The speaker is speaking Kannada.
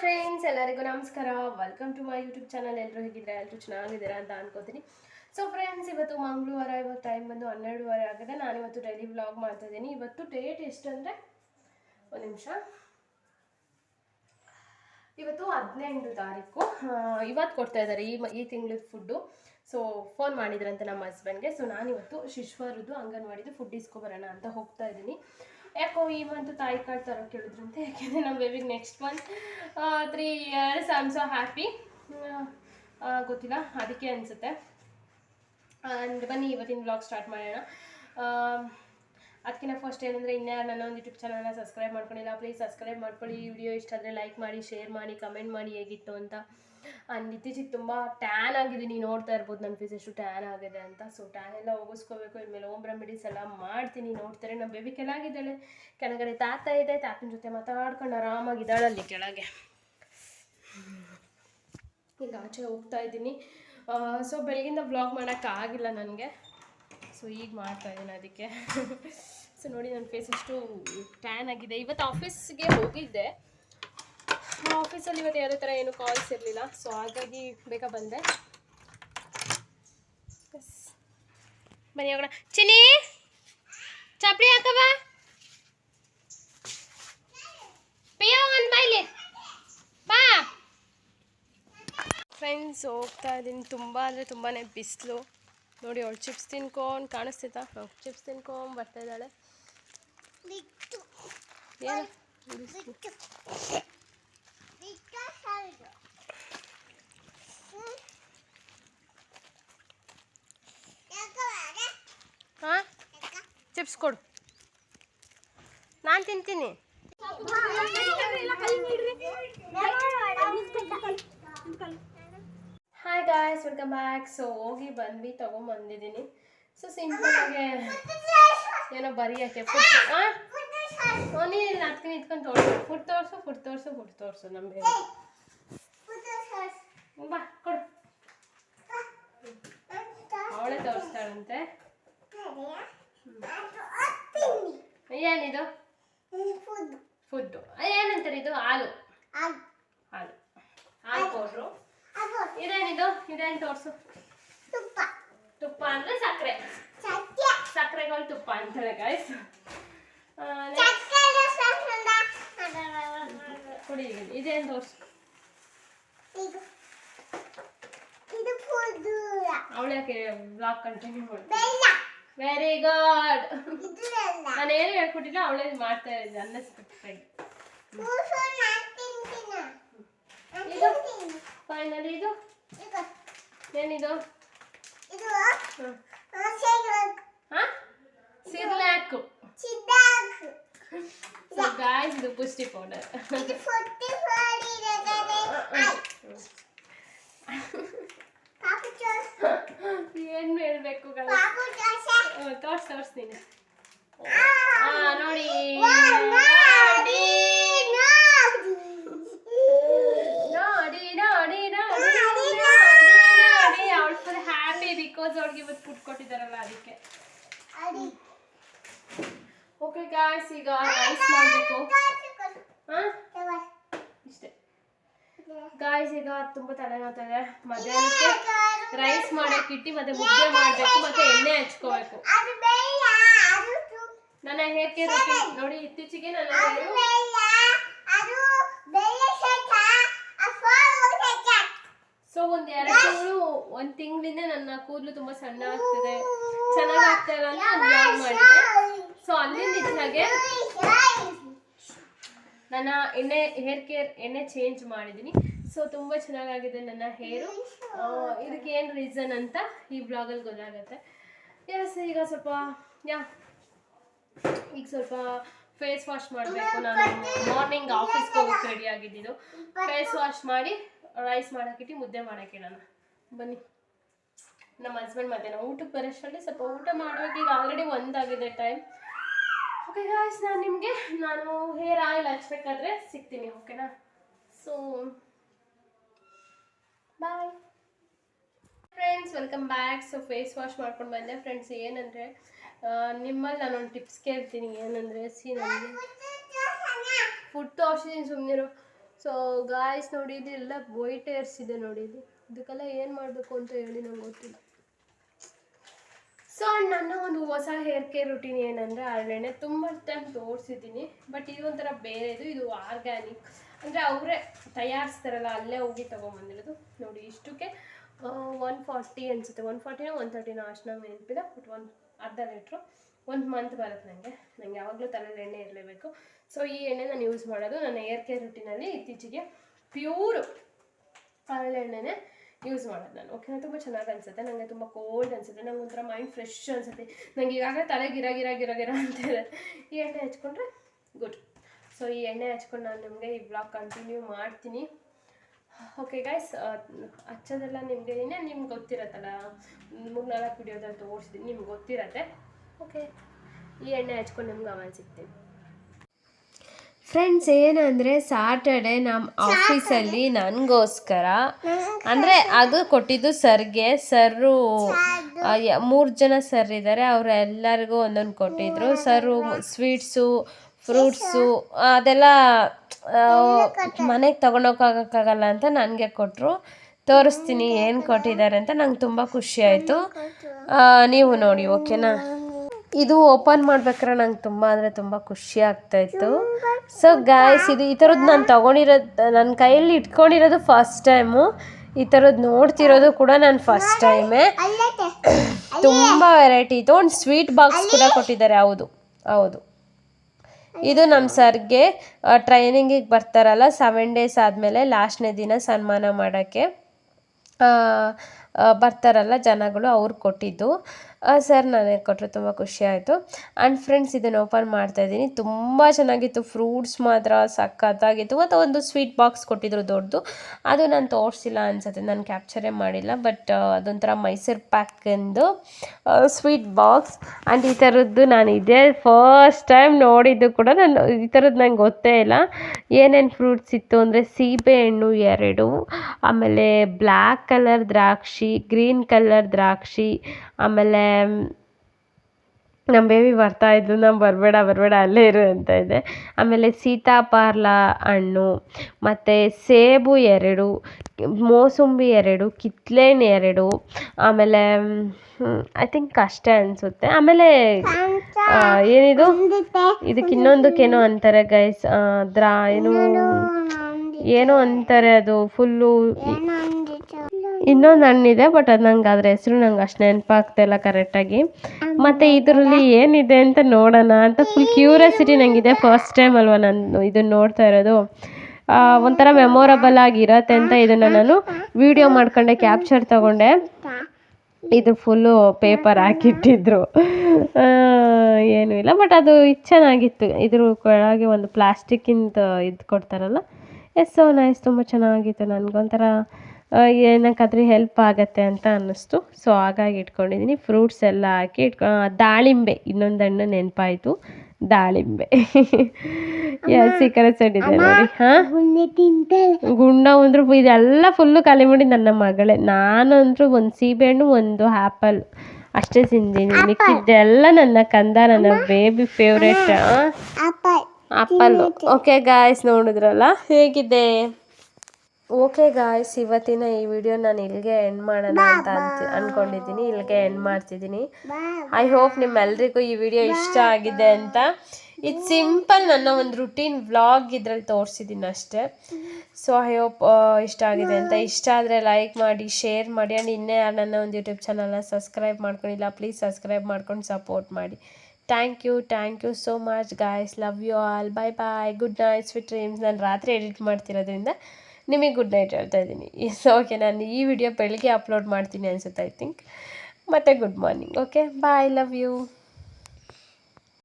ಫ್ರೆಂಡ್ಸ್ ಎಲ್ಲರಿಗೂ ನಮಸ್ಕಾರ. Welcome to my YouTube channel ಎಲ್ಲರೂ ಹೇಗಿದ್ರೆ ಎಲ್ಲರೂ ಚೆನ್ನಾಗಿದ್ದೀರಾ ಅಂತ ಅನ್ಕೋತೀನಿ. ಸೊ ಫ್ರೆಂಡ್ಸ್ ಇವತ್ತು ಮಂಗಳವಾರ, ಇವತ್ತು ಟೈಮ್ ಬಂದು ಹನ್ನೆರಡುವರೆ ಆಗಿದೆ. ನಾನು ಇವತ್ತು ಡೈಲಿ ವ್ಲಾಗ್ ಮಾಡ್ತಾ ಇದ್ದೀನಿ. ಇವತ್ತು ಡೇಟ್ ಎಷ್ಟು ಅಂದರೆ? ಒಂದು ನಿಮಿಷ. ಇವತ್ತು ಹದಿನೆಂಟು ತಾರೀಕು. ಇವತ್ತು ಕೊಡ್ತಾ ಇದ್ದಾರೆ ಈ ಈ ತಿಂಗಳ ಫುಡ್ಡು ಸೊ ಫೋನ್ ಮಾಡಿದ್ರಂತೆ ನಮ್ಮ ಹಸ್ಬೆಂಡ್ಗೆ ಸೊ ನಾನಿವತ್ತು ಶಿಶ್ವರದ್ದು ಅಂಗನವಾಡಿದು ಫುಡ್ ಇಸ್ಕೊಬರೋಣ ಅಂತ ಹೋಗ್ತಾ ಇದ್ದೀನಿ. ಯಾಕೋ ಈ ಮಂತ್ ತಾಯಿ ಕಾರ್ಡ್ ತರೋ ಕೇಳಿದ್ರಂತೆ, ಯಾಕೆಂದರೆ ನಮ್ಮ ಬೇಬಿಗೆ next month three years I am so happy ಗೊತ್ತಿಲ್ಲ, ಅದಕ್ಕೆ ಅನಿಸುತ್ತೆ. ಆ್ಯಂಡ್ ಬನ್ನಿ, ಇವತ್ತಿನ ಬ್ಲಾಗ್ ಸ್ಟಾರ್ಟ್ ಮಾಡೋಣ. ಅದಕ್ಕಿಂತ ಫಸ್ಟ್ ಏನಂದರೆ ಇನ್ನೂ ನನ್ನ ಒಂದು ಯೂಟ್ಯೂಬ್ ಚಾನಲ್ನ ಸಬ್ಸ್ಕ್ರೈಬ್ ಮಾಡ್ಕೊಂಡಿಲ್ಲ ಪ್ಲೀಸ್ ಸಬ್ಸ್ಕ್ರೈಬ್ ಮಾಡ್ಕೊಳ್ಳಿ. ವಿಡಿಯೋ ಇಷ್ಟ ಆದರೆ ಲೈಕ್ ಮಾಡಿ ಶೇರ್ ಮಾಡಿ ಕಮೆಂಟ್ ಮಾಡಿ, ಹೇಗಿತ್ತು ಅಂತ. ಇತ್ತೀಚೆಗೆ ತುಂಬ ಟ್ಯಾನ್ ಆಗಿದ್ದೀನಿ ನೋಡ್ತಾ ಇರ್ಬೋದು ನನ್ನ ಫೇಸ್ ಎಷ್ಟು ಟ್ಯಾನ್ ಆಗಿದೆ ಅಂತ. ಸೊ ಟ್ಯಾನ್ ಎಲ್ಲ ಹೋಗಿಸ್ಕೋಬೇಕು, ಇನ್ಮೇಲೆ ಓಮ್ ರೆಮಿಡೀಸ್ ಎಲ್ಲ ಮಾಡ್ತೀನಿ ನೋಡ್ತಾರೆ. ನಮ್ಮ ಬೇಬಿ ಕೆಳಗಿದ್ದಾಳೆ. ಕೆಳಗಡೆ ತಾತ ಇದೆ, ತಾತನ ಜೊತೆ ಮಾತಾಡ್ಕೊಂಡು ಆರಾಮಾಗಿದ್ದಾಳೆ ಅಲ್ಲಿ ಕೆಳಗೆ. ಈಗ ಆಚೆ ಹೋಗ್ತಾ ಇದ್ದೀನಿ. ಸೊ ಬೆಳಗಿಂದ ವ್ಲಾಗ್ ಮಾಡೋಕ್ಕಾಗಿಲ್ಲ ನನಗೆ. ಸೊ ಈಗ ಮಾಡ್ತಾ ಇದ್ದೀನಿ ಅದಕ್ಕೆ. ಸೊ ನೋಡಿ ನನ್ನ ಫೇಸ್ ಎಷ್ಟು ಟ್ಯಾನ್ ಆಗಿದೆ. ಇವತ್ತು ಆಫೀಸ್ಗೆ ಹೋಗಿದ್ದೆ. ಆಫೀಸಲ್ಲಿ ಇವತ್ತು ಯಾವುದೇ ಥರ ಏನು ಕಾಲ್ಸ್ ಇರಲಿಲ್ಲ. ಸೊ ಹಾಗಾಗಿ ಬೇಗ ಬಂದೆ. ಬನ್ನಿ ಹೋಗೋಣ. ಚಿನಿ ಚಪ್ಪಲಿ ಹಾಕವ ಪಿಯ ಒಂದು ಬಾ. ಫ್ರೆಂಡ್ಸ್ ಹೋಗ್ತಾ ಇದ್ದೀನಿ. ತುಂಬ ಅಂದರೆ ತುಂಬಾ ಬಿಸಿಲು. ನೋಡಿ ಅವಳು ಚಿಪ್ಸ್ ತಿನ್ಕೊಂಡು ಕಾಣಿಸ್ತಿತ್ತಾ? ಅವಳು ಚಿಪ್ಸ್ ತಿನ್ಕೊಂಡು ಬರ್ತಾ ಇದ್ದಾಳೆ. ಏನು ಬಿಸ್ಲು. ಹಾಂ ಚಿಪ್ಸ್ ಕೊಡು. ನಾನು ತಿಂತೀನಿ. Hi guys welcome back so ಹೋಗಿ ಬಂದ್ವಿ, ತೊಗೊಂಬಂದಿದ್ದೀನಿ. ಸೊ ಸಿಂಪಲ್ ಆಗಿ ಏನೋ ಬರಿಯೋಕ್ಕೆ ಫುಡ್ ಹಾಂ ನೀನು ಅದಕ್ಕೆ ನಿಂತ್ಕೊಂಡು ತೋರಿಸು. ಫುಡ್ ತೋರಿಸು ಫುಡ್ ತೋರಿಸು ಫುಡ್ ತೋರಿಸು ಬೇಬಿ ಬಾ, ಕೊಡು. ಅವಳೇ ತೋರಿಸ್ತಾಳಂತೆ. ಏನಿದು? ಫುಡ್ಡು ಏನಂತಾರೆ ಇದು? ಹಾಲು. ಹಾಲು. ಹಾಲು ಪೌಡ್ರು. ಇದೇನಿದು? ಇದೇನು ತೋರಿಸು? ತುಪ್ಪ ತುಪ್ಪ ಅಂದ್ರೆ ಸಕ್ಕರೆ. ಸಕ್ಕರೆಗಳು ತುಪ್ಪ ಅಂತಾರೆ ಗಾಯ್ಸ್ ಕುಡಿ ಇದೇನು ತೋರಿಸು? ಅವಳ ಬ್ಲಾಕ್ ಕಂಟಿನ್ಯೂ ಮಾಡಿ ವೆರಿ ಗುಡ್ ನಾನು ಏನು ಹೇಳ್ಕೊಟ್ಟಿಲ್ಲ ಅವಳೇ ಮಾಡ್ತಾ ಇದ್ದೆ ಅನ್ಎಕ್ಸ್ಪೆಕ್ಟೆಡ್ ಫೈನಲಿ ಇದು? ಏನಿದು? ಸಿರ್ಲಾಕು. ಗಾಯ್ಸ್ ಇದು ಪುಷ್ಟಿ ಪೌಡರ್ ಏನು ಹೇಳ್ಬೇಕು ತೋರ್ಸ್ ಆ ಹಾ ನೋಡಿ ನೋಡಿ ನೋಡಿ ನೋಡಿ ಅವಳು ಫುಲ್ ಹ್ಯಾಪಿ ಬಿಕಾಸ್ ಅವಳಿಗೆ ಇವತ್ತು ಫುಡ್ ಕೊಟ್ಟಿದ್ದಾರಲ್ಲ ಅದಕ್ಕೆ. ಓಕೆ ಗಾಯ್ಸ್ ಈಗ ರೈಸ್ ಮಾಡಬೇಕು. ಹಾಂ? ಇಷ್ಟೇ. ಗಾಯ್ಸ್ ಈಗ ತುಂಬ ತಲೆನೋತಾ ಇದೆ. ಮಧ್ಯಾಹ್ನಕ್ಕೆ ರೈಸ್ ಇಟ್ಟು ಮತ್ತೆ ಮುದ್ದೆ ಮಾಡಬೇಕು ಮತ್ತೆ ಎಣ್ಣೆ ಹಚ್ಕೋಬೇಕು. ನನ್ನ ಹೇರ್ ಕೇರ್ ರೂಟೀನ್ ನೋಡಿ ಇತ್ತೀಚೆಗೆ ನನ್ನ ಸೊ ಒಂದ್ ಎರಡು ತಿಂಗಳು ಒಂದ್ ತಿಂಗಳಿಂದ ನನ್ನ ಕೂದಲು ತುಂಬಾ ಸಣ್ಣ ಆಗ್ತದೆ ಚೆನ್ನಾಗ್ ಆಗ್ತಾ ಇಲ್ಲ ಅಂತ ನಾನು ಮಾಡಿದೆ. ಸೊ ಅಲ್ಲಿಂದ ಇದ್ದಾಗೆ ನನ್ನ ಎಣ್ಣೆ ಹೇರ್ ಕೇರ್ ಎಣ್ಣೆ ಚೇಂಜ್ ಮಾಡಿದ್ದೀನಿ. ಸೊ ತುಂಬ ಚೆನ್ನಾಗಾಗಿದೆ ನನ್ನ ಹೇರು ಇದಕ್ಕೆ ಏನು ರೀಸನ್ ಅಂತ ಈ ಬ್ಲಾಗಲ್ಲಿ ಗೊತ್ತಾಗುತ್ತೆ. ಎಸ್ ಈಗ ಸ್ವಲ್ಪ ಯಾ ಈಗ ಸ್ವಲ್ಪ ಫೇಸ್ ವಾಶ್ ಮಾಡಬೇಕು. ನಾನು ಮಾರ್ನಿಂಗ್ ಆಫೀಸ್ಗೆ ಹೋಗಕ್ಕೆ ರೆಡಿ ಆಗಿದ್ದು ಫೇಸ್ ವಾಶ್ ಮಾಡಿ ರೈಸ್ ಮಾಡೋಕ್ಕಿಟ್ಟು ಮುದ್ದೆ ಮಾಡೋಕ್ಕೆ ನಾನು. ಬನ್ನಿ. ನಮ್ಮ ಹಸ್ಬೆಂಡ್ ಮಧ್ಯಾಹ್ನ ಊಟಕ್ಕೆ ಬರೋಷ್ಟರಲ್ಲಿ ಸ್ವಲ್ಪ ಊಟ ಮಾಡಬೇಕು. ಈಗ ಆಲ್ರೆಡಿ ಒಂದಾಗಿದೆ ಟೈಮ್ ಓಕೆ ಗಾಯ್ಸ್ ನಾನು ನಿಮಗೆ ನಾನು ಹೇರ್ ಆಯಿಲ್ ಹಚ್ಬೇಕಾದ್ರೆ ಸಿಗ್ತೀನಿ ಓಕೆನಾ so bye friends welcome back so face wash ಮಾಡ್ಕೊಂಡು ಬಂದೆ. ಫ್ರೆಂಡ್ಸ್ ಏನಂದರೆ ನಿಮ್ಮಲ್ಲಿ ನಾನೊಂದು ಟಿಪ್ಸ್ ಕೇಳ್ತೀನಿ. ಏನಂದರೆ, ಸಿ ನನಗೆ ಫುಡ್ ತೋರಿಸಿದ್ದೀನಿ ಸುಮ್ಮನಿರು ಸೊ ಗಾಯ್ಸ್ ನೋಡಿ ಎಲ್ಲ ವೈಟ್ ಏರ್ಸ್ ಇದೆ ನೋಡಿ ಇದು ಇದಕ್ಕೆಲ್ಲ ಏನು ಮಾಡಬೇಕು ಅಂತ ಹೇಳಿ ನಂಗೆ ಗೊತ್ತಿಲ್ಲ. ಸೊ ನನ್ನ ಒಂದು ಹೊಸ ಹೇರ್ ಕೇರ್ ರುಟೀನ್ ಏನಂದರೆ ಹರಳೆಣ್ಣೆ ತುಂಬ ಟೈಮ್ ತೋರಿಸಿದ್ದೀನಿ. ಬಟ್ ಇದು ಒಂಥರ ಬೇರೆದು. ಇದು ಆರ್ಗ್ಯಾನಿಕ್ ಅಂದರೆ ಅವರೇ ತಯಾರಿಸ್ತಾರಲ್ಲ, ಅಲ್ಲೇ ಹೋಗಿ ತೊಗೊಂಬಂದಿರೋದು. ನೋಡಿ, ಇಷ್ಟಕ್ಕೆ ಒನ್ ಫಾರ್ಟಿ ಅನಿಸುತ್ತೆ. ಒನ್ ಫಾರ್ಟಿನೋ ಒನ್ ತರ್ಟಿನೋ ಅಷ್ಟು ನೆನಪಿಲ್ಲ ಬಟ್ ಒಂದು ಅರ್ಧ ಲೀಟ್ರು ಒಂದು ಮಂತ್ ಬರುತ್ತೆ ನನಗೆ ನನಗೆ ಯಾವಾಗಲೂ ತಲೆಯಲ್ಲಿ ಎಣ್ಣೆ ಇರಲೇಬೇಕು. ಸೊ ಈ ಎಣ್ಣೆ ನಾನು ಯೂಸ್ ಮಾಡೋದು. ನನ್ನ ಏರ್ ಕೇರ್ ರುಟೀನಲ್ಲಿ ಇತ್ತೀಚೆಗೆ ಪ್ಯೂರು ಹರಳೆಣ್ಣೆನೇ ಯೂಸ್ ಮಾಡೋದು ನಾನು. ಓಕೆನಾ ತುಂಬ ಚೆನ್ನಾಗಿ ಅನಿಸುತ್ತೆ. ನನಗೆ ತುಂಬ ಕೋಲ್ಡ್ ಅನಿಸುತ್ತೆ. ನಂಗೆ ಒಂಥರ ಮೈಂಡ್ ಫ್ರೆಶ್ ಅನಿಸುತ್ತೆ. ನನಗೆ ಈಗಾಗಲೇ ತಲೆ ಗಿರ ಗಿರ ಗಿರ ಗಿರ ಅಂತ ಇದೆ ಈ ಎಣ್ಣೆ ಹಚ್ಕೊಂಡ್ರೆ ಗುಡ್ ಸೊ ಈ ಎಣ್ಣೆ ಹಚ್ಕೊಂಡು ನಾನು ನಿಮಗೆ ಈ ಬ್ಲಾಗ್ ಕಂಟಿನ್ಯೂ ಮಾಡ್ತೀನಿ. ಓಕೆ ಗಾಯ್ಸ್ ಹಚ್ಚೋದೆಲ್ಲ ನಿಮಗೆ ಇನ್ನೇ ನಿಮ್ಗೆ ಗೊತ್ತಿರತ್ತಲ್ಲ ಮೂರು ನಾಲ್ಕು ವಿಡಿಯೋದಲ್ಲಿ ತೋರಿಸಿದ್ದೀನಿ ನಿಮ್ಗೆ ಗೊತ್ತಿರತ್ತೆ. ಓಕೆ ಈ ಎಣ್ಣೆ ಹಚ್ಕೊಂಡು ನಿಮ್ಗೆ ಆಮೇಲೆ ಸಿಗ್ತೀನಿ. ಫ್ರೆಂಡ್ಸ್ ಏನಂದರೆ ಸಾಟರ್ಡೆ ನಮ್ಮ ಆಫೀಸಲ್ಲಿ ನನಗೋಸ್ಕರ ಅಂದರೆ ಅದು ಕೊಟ್ಟಿದ್ದು ಸರ್ಗೆ ಸರ್ರು ಮೂರು ಜನ ಸರ್ ಇದ್ದಾರೆ ಅವರೆಲ್ಲರಿಗೂ ಒಂದೊಂದು ಕೊಟ್ಟಿದ್ರು. ಸರು ಸ್ವೀಟ್ಸು ಫ್ರೂಟ್ಸು ಅದೆಲ್ಲ ಮನೆಗೆ ತೊಗೊಂಡೋಗಕ್ಕಾಗಲ್ಲ ಅಂತ ನನಗೆ ಕೊಟ್ಟರು ತೋರಿಸ್ತೀನಿ ಏನು ಕೊಟ್ಟಿದ್ದಾರೆ ಅಂತ ನಂಗೆ ತುಂಬ ಖುಷಿ ಆಯಿತು. ನೀವು ನೋಡಿ ಓಕೆನಾ? ಇದು ಓಪನ್ ಮಾಡ್ಬೇಕಾದ್ರೆ ನಂಗೆ ತುಂಬ ಅಂದರೆ ತುಂಬ ಖುಷಿ ಆಗ್ತಾಯಿತ್ತು ಸೊ ಗಾಯ್ಸ್ ಇದು ಈ ಥರದ್ದು ನಾನು ತೊಗೊಂಡಿರೋದು ನನ್ನ ಕೈಯಲ್ಲಿ ಇಟ್ಕೊಂಡಿರೋದು ಫಸ್ಟ್ ಟೈಮು ಈ ಥರದ್ದು ನೋಡ್ತಿರೋದು ಕೂಡ ನಾನು ಫಸ್ಟ್ ಟೈಮೇ ತುಂಬ ವೆರೈಟಿ ಇತ್ತು ಒಂದು ಸ್ವೀಟ್ ಬಾಕ್ಸ್ ಕೂಡ ಕೊಟ್ಟಿದ್ದಾರೆ ಹೌದು. ಹೌದು. ಇದು ನಮ್ಮ ಸರ್ಗೆ ಟ್ರೈನಿಂಗಿಗೆ ಬರ್ತಾರಲ್ಲ ಸೆವೆನ್ ಡೇಸ್ ಆದಮೇಲೆ ಲಾಸ್ಟ್ನೇ ದಿನ ಸನ್ಮಾನ ಮಾಡೋಕ್ಕೆ. ಬರ್ತಾರಲ್ಲ ಜನಗಳು ಅವ್ರು ಕೊಟ್ಟಿದ್ದು. ಸರ್ ನನಗೆ ಕೊಟ್ಟರು ತುಂಬ ಖುಷಿ ಆಯಿತು. ಆ್ಯಂಡ್ ಫ್ರೆಂಡ್ಸ್ ಇದನ್ನು ಓಪನ್ ಮಾಡ್ತಾ ಇದ್ದೀನಿ. ತುಂಬ ಚೆನ್ನಾಗಿತ್ತು. ಫ್ರೂಟ್ಸ್ ಮಾತ್ರ ಸಖತ್ತಾಗಿತ್ತು. ಮತ್ತು ಒಂದು ಸ್ವೀಟ್ ಬಾಕ್ಸ್ ಕೊಟ್ಟಿದ್ರು ದೊಡ್ಡದು. ಅದು ನಾನು ತೋರಿಸಿಲ್ಲ ಅನಿಸುತ್ತೆ. ನಾನು ಕ್ಯಾಪ್ಚರೇ ಮಾಡಿಲ್ಲ. ಬಟ್ ಅದೊಂಥರ ಮೈಸೂರು ಪ್ಯಾಕಿಂದು ಸ್ವೀಟ್ ಬಾಕ್ಸ್ ಆ್ಯಂಡ್ ಈ ಥರದ್ದು ನಾನು ಇದೇ ಫಸ್ಟ್ ಟೈಮ್ ನೋಡಿದ್ದು ಕೂಡ ನಾನು, ಈ ಥರದ್ದು ನಂಗೆ ಗೊತ್ತೇ ಇಲ್ಲ. ಏನೇನು ಫ್ರೂಟ್ಸ್ ಇತ್ತು ಅಂದರೆ ಸೀಬೆಹಣ್ಣು ಎರಡು, ಆಮೇಲೆ ಬ್ಲ್ಯಾಕ್ ಕಲರ್ ದ್ರಾಕ್ಷಿ ಗ್ರೀನ್ ಕಲರ್ ದ್ರಾಕ್ಷಿ ಆಮೇಲೆ ನಮ್ಮ ಬೇಬಿ ಬರ್ತಾ ಇದ್ದು ನಾನು ಬರಬೇಡ ಬರಬೇಡ ಅಲ್ಲೇ ಇರು ಅಂತ ಇದೆ. ಆಮೇಲೆ ಸೀತಾಫಲ ಹಣ್ಣು ಮತ್ತು ಸೇಬು ಎರಡು ಮೋಸಂಬಿ ಎರಡು ಕಿತ್ಳೆಹಣ್ಣು ಎರಡು ಆಮೇಲೆ ಐ ಥಿಂಕ್ ಅಷ್ಟೇ ಅನಿಸುತ್ತೆ. ಆಮೇಲೆ ಏನಿದು? ಇದಕ್ಕೆ ಇನ್ನೊಂದಕ್ಕೇನೋ ಅಂತಾರೆ ಗೈಸ್ ದ್ರಾ ಏನು? ಏನೋ ಅಂತಾರೆ ಅದು ಫುಲ್ಲು ಇನ್ನೊಂದು ಹಣ್ಣಿದೆ ಬಟ್ ಅದು ನಂಗೆ ಅದ್ರ ಹೆಸರು ನಂಗೆ ಅಷ್ಟು ನೆನಪಾಗ್ತಾ ಇಲ್ಲ ಕರೆಕ್ಟಾಗಿ ಮತ್ತು ಇದರಲ್ಲಿ ಏನಿದೆ ಅಂತ ನೋಡೋಣ ಅಂತ ಫುಲ್ ಕ್ಯೂರಿಯಾಸಿಟಿ ನನಗಿದೆ ಫಸ್ಟ್ ಟೈಮ್ ಅಲ್ವಾ ನಾನು ಇದನ್ನು ನೋಡ್ತಾ ಇರೋದು. ಒಂಥರ ಮೆಮೊರಬಲ್ ಆಗಿರತ್ತೆ ಅಂತ ಇದನ್ನು ನಾನು ವಿಡಿಯೋ ಮಾಡ್ಕೊಂಡೆ ಕ್ಯಾಪ್ಚರ್ ತಗೊಂಡೆ. ಇದು ಫುಲ್ಲು ಪೇಪರ್ ಹಾಕಿಟ್ಟಿದ್ರು. ಏನೂ ಇಲ್ಲ ಬಟ್ ಅದು ಚೆನ್ನಾಗಿತ್ತು. ಇದ್ರ ಕೆಳಗೆ ಒಂದು ಪ್ಲಾಸ್ಟಿಕ್ಕಿಂದ ಇದು ಕೊಡ್ತಾರಲ್ಲ. ಎಸ್ ಸೊ ನೈಸ್ ತುಂಬ ಚೆನ್ನಾಗಿತ್ತು. ನನಗೊಂಥರ ಏನಕ್ಕಾದ್ರೂ ಹೆಲ್ಪ್ ಆಗತ್ತೆ ಅಂತ ಅನ್ನಿಸ್ತು. ಸೊ ಹಾಗಾಗಿ ಇಟ್ಕೊಂಡಿದ್ದೀನಿ ಫ್ರೂಟ್ಸ್ ಎಲ್ಲ ಹಾಕಿ ಇಟ್ಕೊ ದಾಳಿಂಬೆ ಇನ್ನೊಂದು ಹಣ್ಣು ನೆನಪಾಯಿತು. ದಾಳಿಂಬೆ. ಸಿಕ್ಕರೆ ಈ ಕಡೆ ಸೈಡ್ ಇದೆ ನೋಡಿ. ಹಾಂ? ಗುಂಡ ಅಂದ್ರು ಇದೆಲ್ಲ ಫುಲ್ಲು ಖಾಲಿ ಮಾಡಿ ನನ್ನ ಮಗಳೇ. ನಾನಂತೂ ಒಂದು ಸೀಬೆಹಣ್ಣು ಒಂದು ಆ್ಯಪಲ್ ಅಷ್ಟೇ ತಿಂದೀನಿ. ಮಿಕ್ಕಿದ್ದೆಲ್ಲ ನನ್ನ ಕಂದ ನನ್ನ baby favourite apple okay guys ನೋಡಿದ್ರಲ್ಲ? ಹೇಗಿದೆ? ಓಕೆ ಗಾಯ್ಸ್ ಇವತ್ತಿನ ಈ ವಿಡಿಯೋ ನಾನು ಇಲ್ಲಿಗೆ ಎಂಡ್ ಮಾಡೋಣ ಅಂತ ಅಂತ ಅಂದ್ಕೊಂಡಿದ್ದೀನಿ ಇಲ್ಲಿಗೆ ಎಂಡ್ ಮಾಡ್ತಿದ್ದೀನಿ. ಐ ಹೋಪ್ ನಿಮ್ಮೆಲ್ರಿಗೂ ಈ ವಿಡಿಯೋ ಇಷ್ಟ ಆಗಿದೆ ಅಂತ. ಇದು ಸಿಂಪಲ್ ನನ್ನ ಒಂದು ರುಟೀನ್ ವ್ಲಾಗ್ ಇದ್ರಲ್ಲಿ ತೋರಿಸಿದ್ದೀನಿ ಅಷ್ಟೇ. ಸೊ ಐ ಹೋಪ್ ಇಷ್ಟ ಆಗಿದೆ ಅಂತ. ಇಷ್ಟ ಆದರೆ ಲೈಕ್ ಮಾಡಿ ಶೇರ್ ಮಾಡಿ. ಆ್ಯಂಡ್ ಇನ್ನೇ ಯಾರು ನನ್ನ ಒಂದು ಯೂಟ್ಯೂಬ್ ಚಾನಲ್ನ ಸಬ್ಸ್ಕ್ರೈಬ್ ಮಾಡ್ಕೊಂಡಿಲ್ಲ ಪ್ಲೀಸ್ ಸಬ್ಸ್ಕ್ರೈಬ್ ಮಾಡ್ಕೊಂಡು ಸಪೋರ್ಟ್ ಮಾಡಿ. Thank you thank you so much guys love you all bye bye good night sweet dreams ನಾನು ರಾತ್ರಿ ಎಡಿಟ್ ಮಾಡ್ತಿರೋದ್ರಿಂದ ನಿಮಗೆ ಗುಡ್ ನೈಟ್ ಹೇಳ್ತಾ ಇದ್ದೀನಿ. ಸೊ ಓಕೆ ನಾನು ಈ ವಿಡಿಯೋ ಬೆಳಗ್ಗೆ ಅಪ್ಲೋಡ್ ಮಾಡ್ತೀನಿ ಅನಿಸುತ್ತೆ ಐ ಥಿಂಕ್ ಮತ್ತು good morning okay bye love you